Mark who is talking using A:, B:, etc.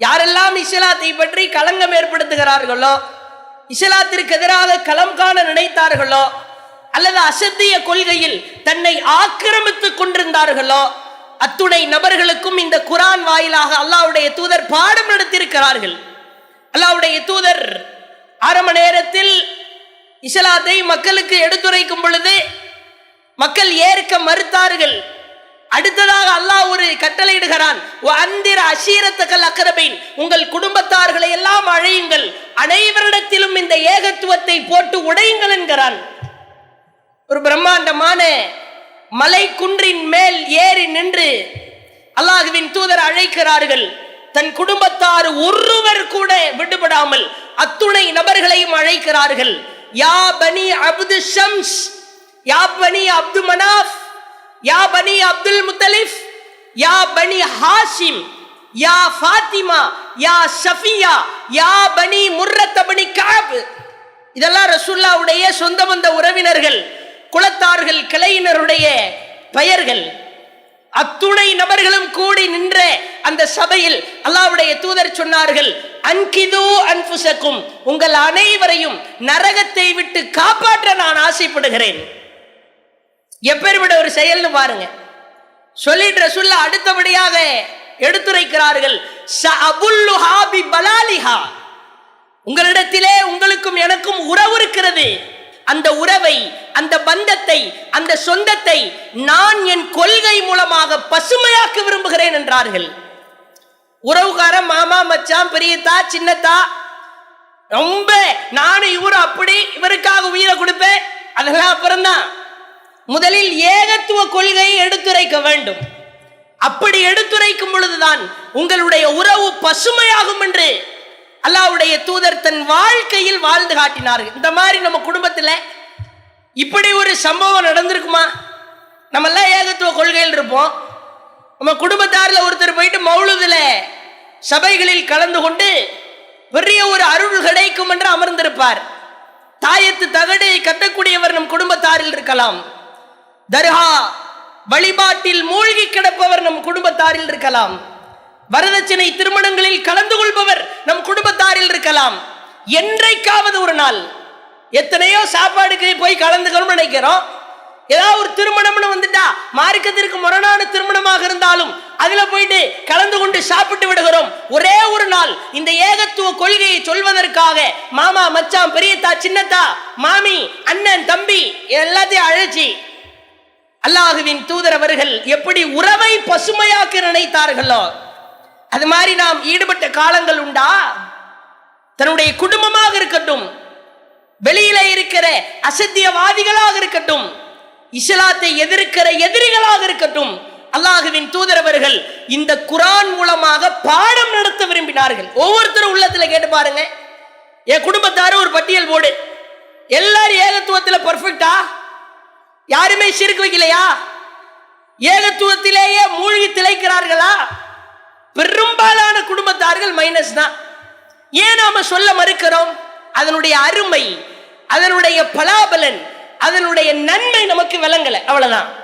A: யாரெல்லாம் இஸ்லாத்தை பற்றி களங்கம் ஏற்படுத்துகிறார்களோ இஸ்லாத்திற்கு எதிராக களம் காண நினைத்தார்களோ அல்லது அசத்திய கொள்கையில் தன்னை ஆக்கிரமித்துக் கொண்டிருந்தார்களோ அத்துணை நபர்களுக்கும் இந்த குரான் வாயிலாக அல்லாவுடைய தூதர் பாடம் நடத்தியிருக்கிறார்கள். அல்லாவுடைய தூதர் ஆரம்ப நேரத்தில் இஸ்லாத்தை மக்களுக்கு எடுத்துரைக்கும் பொழுது மக்கள் ஏற்க மறுத்தார்கள். அடுத்ததாக அல்லாஹ் ஒரு கட்டளையிடுகிறான். அந்திர அஷீரத்தக்கல் அக்கரபைன் உங்கள் குடும்பத்தார்களை எல்லாம் அழையுங்கள். அனைவரிடத்திலும் இந்த ஏகத்துவத்தை போட்டு உடையுங்கள் என்கிறான். ஒரு பிரம்மாண்டமான மலை குன்றின் மேல் ஏறி நின்று அல்லாஹுவின் தூதர் அழைக்கிறார்கள். தன் குடும்பத்தார் ஒருவர் கூட விடுபடாமல் அத்துணை நபர்களையும் அழைக்கிறார்கள். யா பனி அப்து ஷம்ஸ். யா பனி அப்து மனாஃப். யா பனி அப்துல் முத்தலிஃப் யா பனி ஹாஷிம் யா ஃபாத்திமா யா ஷஃபியா யா பனி முர்ரத்தபனி காப் இதெல்லாம் ரசூல்லாவுடைய சொந்த வந்த உறவினர்கள் குலத்தார்கள் கிளையினருடைய பெயர்கள். அத்துணை நபர்களும் கூடி நின்ற அந்த சபையில் அல்லாவுடைய தூதர் சொன்னார்கள் அன்கிதோ அன்புசக்கும் உங்கள் அனைவரையும் நரகத்தை விட்டு காப்பாற்ற நான் ஆசைப்படுகிறேன். எப்பேற்பட்ட ஒரு செயல்னு பாருங்க. சொல்லிட்டு சொல்ல அடுத்தபடியாக எடுத்துரைக்கிறார்கள். உங்களிடத்திலே உங்களுக்கும் எனக்கும் உறவு இருக்கிறது. அந்த உறவை அந்த பந்தத்தை அந்த சொந்தத்தை நான் என் கொள்கை மூலமாக பசுமையாக்க விரும்புகிறேன் என்றார்கள். உறவுகாரன் மாமா மச்சான் பெரியத்தா சின்னத்தா ரொம்ப நானும் இவரும் அப்படி இவருக்காக உயிரை கொடுப்பேன். அதெல்லாம் அப்புறம்தான். முதலில் ஏகத்துவ கொள்கையை எடுத்துரைக்க வேண்டும். அப்படி எடுத்துரைக்கும் பொழுதுதான் உங்களுடைய உறவு பசுமையாகும் என்று அல்லாஹ்வுடைய தூதர் தன் வாழ்க்கையில் வாழ்ந்து காட்டினார்கள். இந்த மாதிரி நம்ம குடும்பத்தில் இப்படி ஒரு சம்பவம் நடந்திருக்குமா? நம்ம எல்லாம் ஏகத்துவ கொள்கையில் இருப்போம். நம்ம குடும்பத்தாரில் ஒருத்தர் போயிட்டு மௌலுதுல சபைகளில் கலந்து கொண்டு பெரிய ஒரு அருள் கிடைக்கும் என்று அமர்ந்திருப்பார். தாயத்து தகடு கட்டக்கூடியவர் நம் குடும்பத்தாரில் இருக்கலாம். தர்கா வழிபாட்டில் மூழ்கி கிடப்பவர் நம் குடும்பத்தாரில் இருக்கலாம். வரதட்சணை திருமணங்களில் கலந்து கொள்பவர் நம் குடும்பத்தாரில் இருக்கலாம். என்றைக்காவது ஒரு நாள் எத்தனையோ சாப்பாடுக்கு போய் கலந்துக்கணும்னு நினைக்கிறோம். ஏதாவது ஒரு திருமணம்னு வந்துட்டா மார்க்கத்திற்கு முரணான திருமணமாக இருந்தாலும் அதுல போயிட்டு கலந்து கொண்டு சாப்பிட்டு விடுகிறோம். ஒரே ஒரு நாள் இந்த ஏகத்துவ கொள்கையை சொல்வதற்காக மாமா மச்சான் பெரியத்தா சின்னத்தா மாமி அண்ணன் தம்பி எல்லாத்தையும் அழைச்சி அல்லாஹுவின் தூதர் அவர்கள் எப்படி உறவை பசுமையாக்க நினைத்தார்களோ அது மாதிரி நாம் ஈடுபட்ட காலங்கள் உண்டா? தன்னுடைய குடும்பமாக இருக்கட்டும் வெளியில இருக்கிற அசத்தியவாதிகளாக இருக்கட்டும் இஸ்லாத்தை எதிர்க்கிற எதிரிகளாக இருக்கட்டும் அல்லாஹுவின் தூதரவர்கள் இந்த குரான் மூலமாக பாடம் நடத்த விரும்பினார்கள். ஒவ்வொருத்தரும் உள்ளத்துல கேட்டு பாருங்க. என் குடும்பத்தாரும் ஒரு பட்டியல் போடு. எல்லாரும் ஏகத்துவத்துல பர்ஃபெக்டா யாருமே சிறுக்கு வைக்கலையா? ஏகத்துவத்திலேயே மூழ்கி திளைக்கிறார்களா? பெரும்பாலான குடும்பத்தார்கள் மைனஸ் தான். ஏன் நாம சொல்ல மறுக்கிறோம்? அதனுடைய அருமை அதனுடைய பலாபலன் அதனுடைய நன்மை நமக்கு விளங்கல. அவ்வளவுதான்.